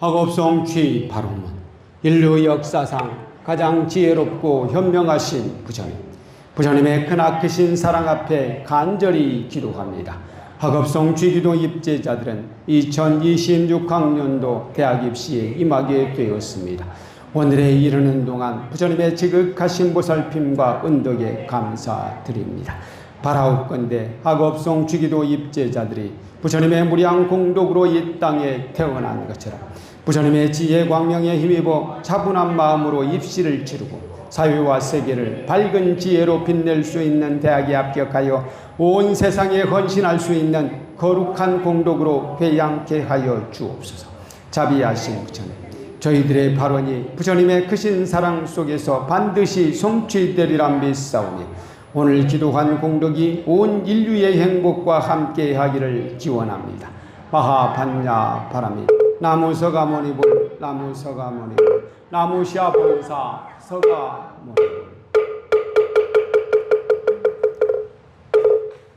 학업성취 바로문 인류 역사상 가장 지혜롭고 현명하신 부처님 부처님의 크나크신 사랑 앞에 간절히 기도합니다. 학업성 취기도 입제자들은 2026학년도 대학 입시에 임하게 되었습니다. 오늘에 이르는 동안 부처님의 지극하신 보살핌과 은덕에 감사드립니다. 바라옵건대 학업성 취기도 입제자들이 부처님의 무량 공덕으로 이 땅에 태어난 것처럼 부처님의 지혜 광명에 힘입어 차분한 마음으로 입시를 치르고 사회와 세계를 밝은 지혜로 빛낼 수 있는 대학에 합격하여 온 세상에 헌신할 수 있는 거룩한 공덕으로 회양케 하여 주옵소서. 자비하신 부처님, 저희들의 발언이 부처님의 크신 사랑 속에서 반드시 성취되리라 믿사오니 오늘 기도한 공덕이 온 인류의 행복과 함께 하기를 기원합니다. 마하반야 바람이 나무 서가모니불 나무 서가모니불 나무 시아 본사 서가모니불